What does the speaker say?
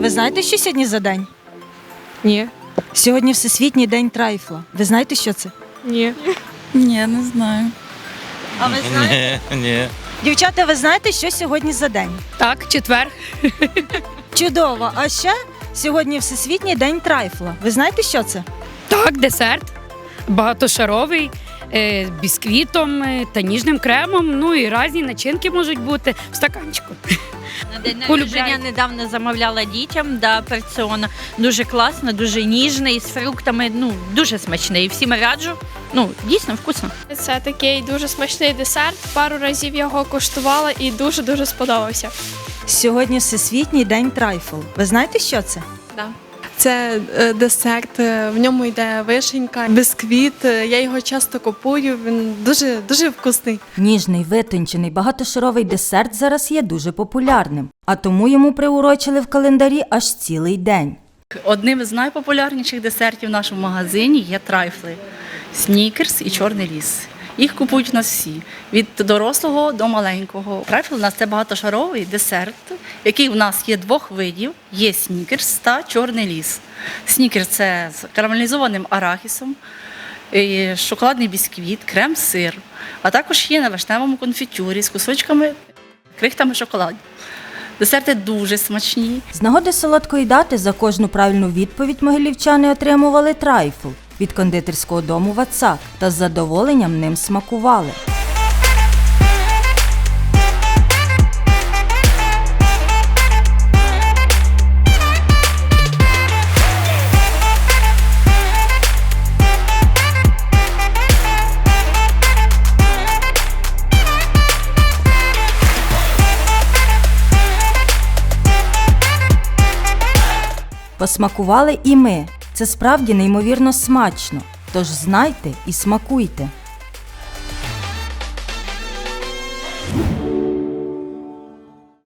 Ви знаєте, що сьогодні за день? Ні. Сьогодні Всесвітній день трайфла. Ви знаєте, що це? Ні. Ні, не знаю. А ви знаєте? Ні, ні. Дівчата, ви знаєте, що сьогодні за день? Так, четвер. Чудово! А ще сьогодні Всесвітній день трайфла. Ви знаєте, що це? Так, десерт. Багатошаровий, бісквітом е, та ніжним кремом. Ну і різні начинки можуть бути в стаканчику. На день народження недавно замовляла дітям да, порціон. Дуже класно, дуже ніжний, з фруктами. Ну, дуже смачний. Всім раджу. Ну, дійсно вкусно. Це такий дуже смачний десерт. Пару разів його куштувала і дуже дуже сподобався. Сьогодні Всесвітній день трайфл. Ви знаєте, що це? Це е, десерт, е, в ньому йде вишенька, бісквіт. е, Я його часто купую. Він дуже дуже вкусний. Ніжний, витончений, багатошаровий десерт зараз є дуже популярним, а тому йому приурочили в календарі аж цілий день. Одним з найпопулярніших десертів в нашому магазині є трайфли, снікерс і чорний ліс. Їх купують у нас всі від дорослого до маленького. Трайфл у нас це багатошаровий десерт, який у нас є двох видів: є снікерс та чорний ліс. Снікерс це з карамелізованим арахісом, шоколадний бісквіт, крем-сир, а також є на вишневому конфітюрі з кусочками, крихтами шоколаду. Десерти дуже смачні. З нагоди солодкої дати за кожну правильну відповідь могилівчани отримували трайфл від кондитерського дому Вацак та з задоволенням ним смакували. Посмакували і ми. Це справді неймовірно смачно. Тож знайте і смакуйте.